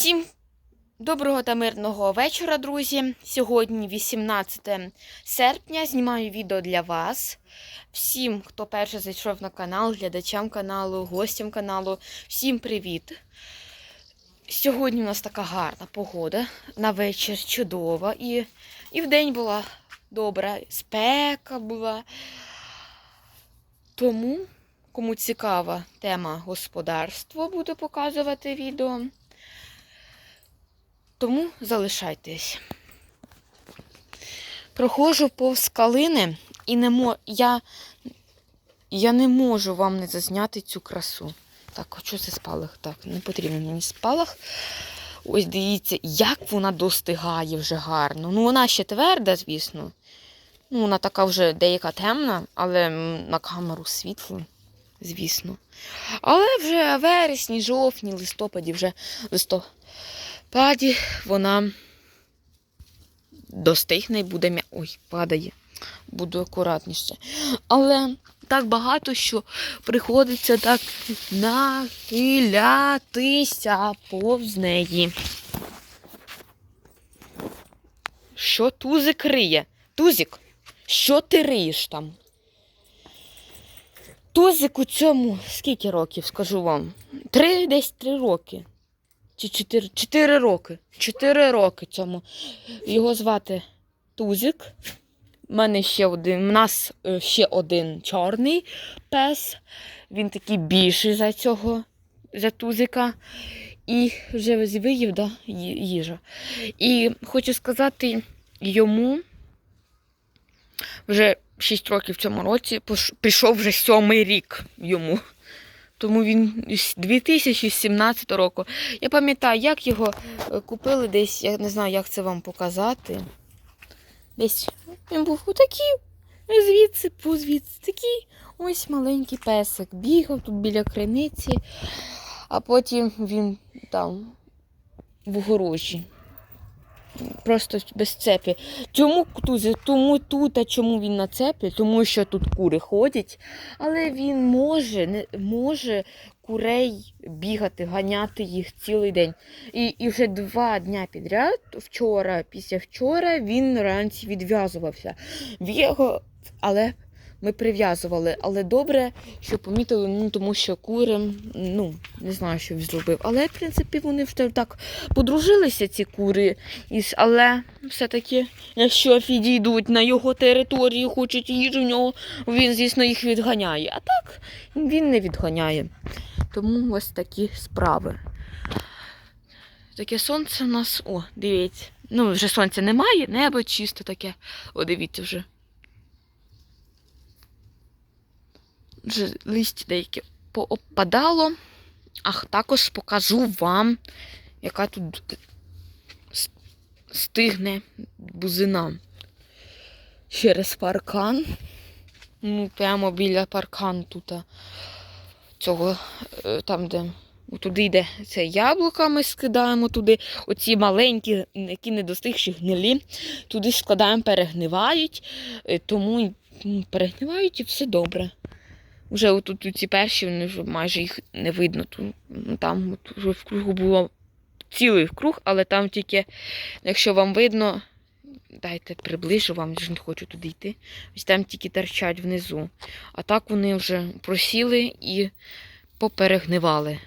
Всім доброго та мирного вечора, друзі. Сьогодні 18 серпня. Знімаю відео для вас. Всім, хто перше зайшов на канал, глядачам каналу, гостям каналу, всім привіт. Сьогодні у нас така гарна погода. На вечір чудова. І, і вдень була добра, спека була. Тому, кому цікава тема господарства, буду показувати відео. Тому залишайтесь. Проходжу повз калини і не мо... я... я не можу вам не зазняти цю красу. Так, що це спалах? Так, не потрібен мені спалах. Ось дивіться, як вона достигає вже гарно. Ну, вона ще тверда, звісно. Ну, вона така вже деяка темна, але на камеру світло, звісно. Але вже вересні, жовтні, листопаді, вже листопаді вона достигне і буде м'я... Ой, падає. Буду акуратніше. Але так багато, що приходиться так нахилятися повз неї. Що тузик риє? Тузик, що ти риєш там? Тузик у цьому скільки років, скажу вам? Три, десь три роки. Чи чотири? Чотири роки. Чотири роки цьому. Його звати Тузик. У мене ще один. У нас е, ще один чорний пес. Він такий більший за цього, за тузика. І вже виїв, да, їжа. І хочу сказати йому вже 6 років в цьому році пішов вже сьомий рік йому. Тому він з 2017 року. Я пам'ятаю, як його е, купили десь, я не знаю, як це вам показати. Десь він був отакий, звідси, по звідси, такий ось маленький песик. Бігав тут біля криниці, а потім він там в огорожі. Просто без цепі. Чому тузі? Тому тут, а чому він на цепі? Тому що тут кури ходять, але він може, не, може курей бігати, ганяти їх цілий день. І, і вже два дня підряд, вчора, після вчора, він вранці відв'язувався. В Його, але ми прив'язували. Але добре, що помітили, ну тому що кури, ну, не знаю, що він зробив. Але, в принципі, вони вже так подружилися, ці кури. Але все-таки, якщо відійдуть на його територію, хочуть їжу в нього, він, звісно, їх відганяє. А так він не відганяє. Тому ось такі справи. Таке сонце у нас. О, дивіться. Ну, вже сонця немає, небо чисто таке. О, дивіться вже. Вже листя деяке поопадало. Ах, також покажу вам, яка тут стигне бузина. Через паркан. Ну, прямо біля паркану тут. Цього, е, там, де туди йде це яблука, ми скидаємо туди. Оці маленькі, які не достигші гнилі, туди складаємо, перегнивають, е, тому перегнивають і все добре. Вже отут ці перші, вони вже майже їх не видно. Ну, там от вже в кругу було цілий круг, але там тільки, якщо вам видно, дайте приближу вам, ж не хочу туди йти. Ось там тільки торчать внизу. А так вони вже просіли і поперегнивали.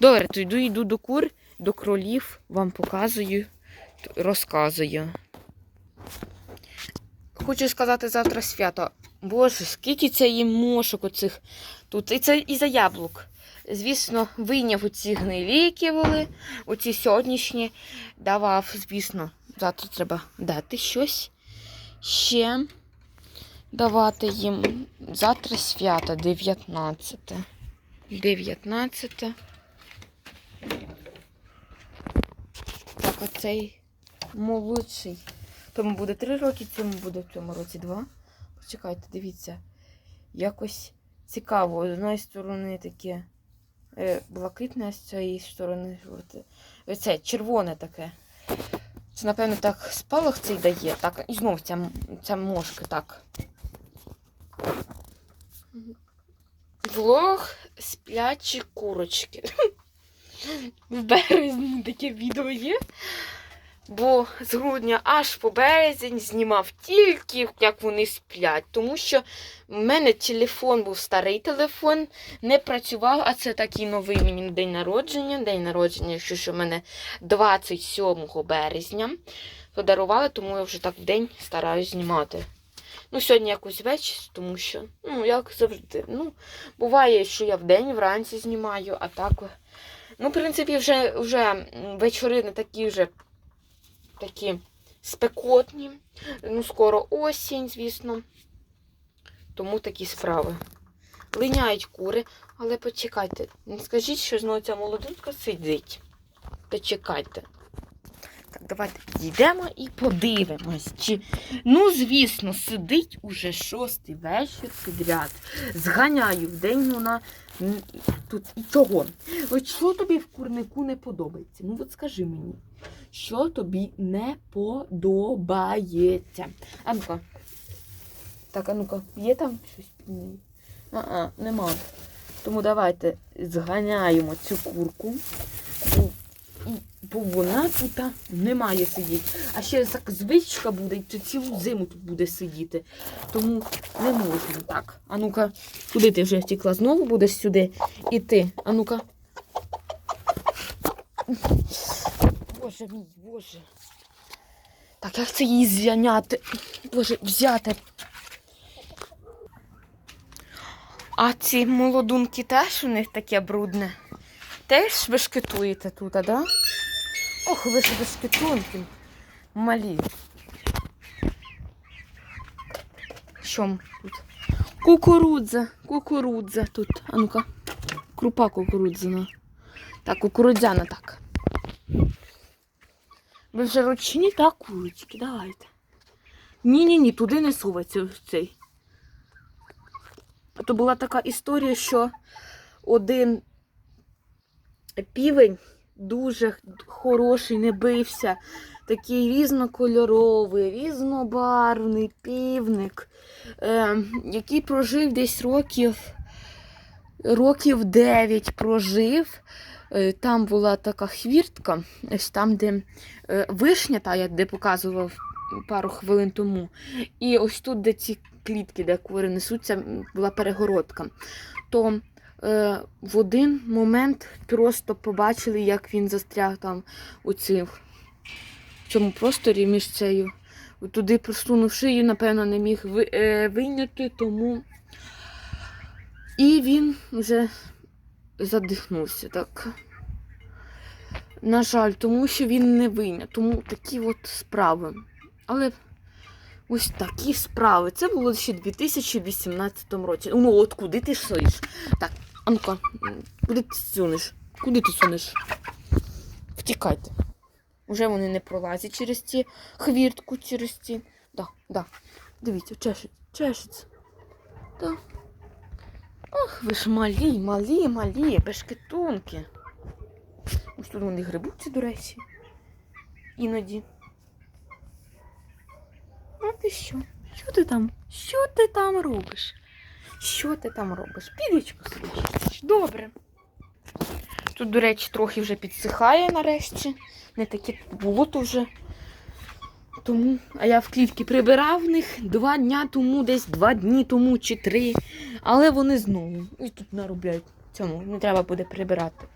Добре, то йду, йду до кур, до кролів, вам показую, розказую. Хочу сказати завтра свято. Боже, скільки це їм мошок оцих тут. І це і за яблук. Звісно, вийняв оці гнилі, які були, оці сьогоднішні давав, звісно, завтра треба дати щось ще давати їм. Завтра свято, 19. 19. Так, оцей молодший. Тому буде 3 роки, цьому буде в цьому році 2. Почекайте, дивіться. Якось цікаво. З одної сторони таке е, блакитне, з цієї сторони жовте. Оце червоне таке. Це, напевно, так спалах цей дає. Так, і знов ця, ця мошка так. Влог сплячі курочки. в березні таке відео є. Бо з грудня аж по березень знімав тільки, як вони сплять. Тому що в мене телефон був старий телефон, не працював, а це такий новий мені день народження. День народження, якщо що в мене 27 березня. Подарували, тому я вже так в день стараюсь знімати. Ну, сьогодні якось вечір, тому що, ну, як завжди. Ну, буває, що я вдень вранці знімаю, а так. Ну, в принципі, вже, вже вечори не такі вже такі спекотні. Ну, скоро осінь, звісно. Тому такі справи. Линяють кури, але почекайте. Не скажіть, що знову ця молодинка сидить. Почекайте. Так, давайте підійдемо і подивимось. Чи... Ну, звісно, сидить уже шостий вечір підряд. Зганяю в день вона тут і чого? От що тобі в курнику не подобається? Ну, от скажи мені, що тобі не подобається? А ну-ка. Так, а ну-ка, є там щось під нею? А-а, нема. Тому давайте зганяємо цю курку. Бо- вона тут не має сидіти. А ще так звичка буде, і цілу зиму тут буде сидіти. Тому не можна так. А ну-ка, куди ти вже втікла? Знову будеш сюди іти. А ну-ка. Боже мій, боже. Так, як це її зняти? Боже, взяти. А ці молодунки теж у них таке брудне. Теж бешкетуєте тут, а да? Ох, ви ж бешкетунки. Малі. Що тут? Кукурудза, кукурудза тут. А ну-ка. Крупа кукурудзяна. Так, кукурудзяна так. Ви вже ручні, так, курочки, давайте. Ні-ні-ні, туди не сувається цей. То була така історія, що один півень дуже хороший, не бився. Такий різнокольоровий, різнобарвний півник, е, який прожив десь років, років 9 прожив. Е, Там була така хвіртка, ось там, де е, вишня, та, я де показував пару хвилин тому. І ось тут, де ці клітки, де кури несуться, була перегородка. То е, в один момент просто побачили, як він застряг там у цих, в цьому просторі між цією. Туди просунув шию, напевно, не міг ви, вийняти, тому. І він вже задихнувся так. На жаль, тому що він не вийняв. Тому такі от справи. Але ось такі справи. Це було ще в 2018 році. Ну, от куди ти сунеш? Так, а куди ти сунеш? Куди ти сунеш? Втікайте. Уже вони не пролазять через ці хвіртку, через ці. Да, да. Дивіться, чешуть, чешеться. Да. Ох, ви ж малі, малі, малі, бешкетунки. Ось тут вони грибуться, до речі. Іноді. А ти що? Що ти там? Що ти там робиш? Що ти там робиш? Підічку сидиш. Добре. Тут, до речі, трохи вже підсихає нарешті. Не таке болото вже. Тому, а я в клітки прибирав них два дня тому, десь два дні тому чи три. Але вони знову. І тут наробляють цьому. Не треба буде прибирати.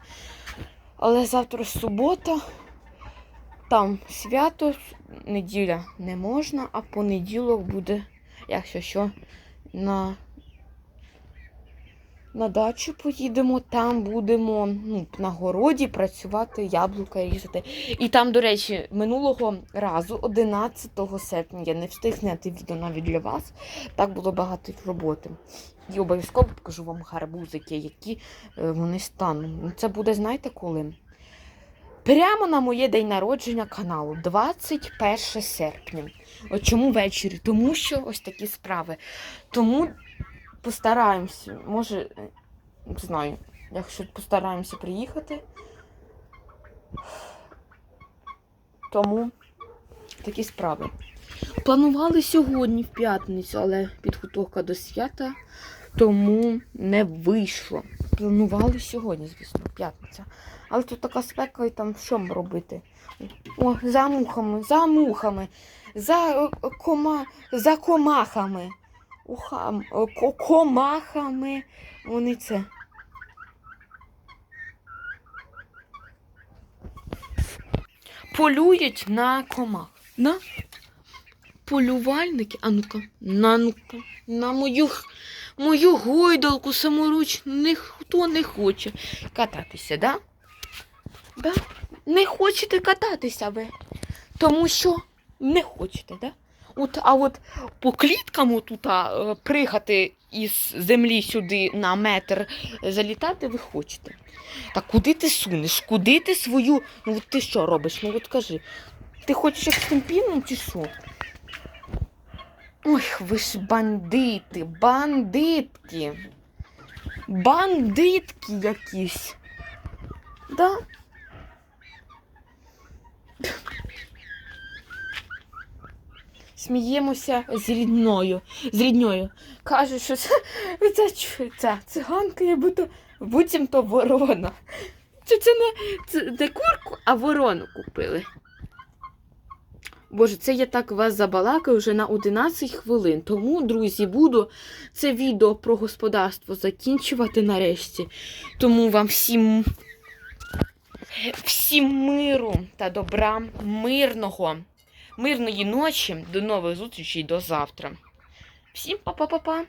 Але завтра субота, там свято, неділя не можна, а понеділок буде, якщо що, на, на дачу поїдемо, там будемо ну, на городі працювати, яблука різати. І там, до речі, минулого разу, 11 серпня, я не встиг зняти відео навіть для вас. Так було багато роботи. І обов'язково покажу вам гарбузики, які е, вони стануть. Ну, Це буде, знаєте, коли? Прямо на моє день народження каналу, 21 серпня. От чому ввечері? Тому що ось такі справи. Тому постараємося, може, не знаю, якщо постараємося приїхати. Тому такі справи. Планували сьогодні, в п'ятницю, але підготовка до свята, тому не вийшло. Планували сьогодні, звісно, п'ятниця. Але тут така спека і там що робити? О, за мухами, за мухами, за е, е, кома, за комахами. Ухам, е, комахами. Вони це. Полюють на комах. На полювальники. А ну-ка, на ну-ка, на мою, мою гойдалку саморучну ніхто не хоче кататися, да? Да? Не хочете кататися ви. Тому що не хочете, да? От, а от по кліткам тут е, пригати із землі сюди на метр е, залітати ви хочете. Та куди ти сунеш? Куди ти свою. Ну от ти що робиш? Ну от кажи. Ти хочеш як з тим піном чи що? Ой, ви ж бандити, бандитки. Бандитки якісь. Да? Сміємося з рідною. З рідньою. Каже, що це, це, циганка, я буду буцімто ворона. Це, це не, це не курку, а ворону купили. Боже, це я так вас забалакаю вже на 11 хвилин. Тому, друзі, буду це відео про господарство закінчувати нарешті. Тому вам всім, всім миру та добра, мирного, мирної ночі. До нових зустрічей до завтра. Всім па-па-па-па.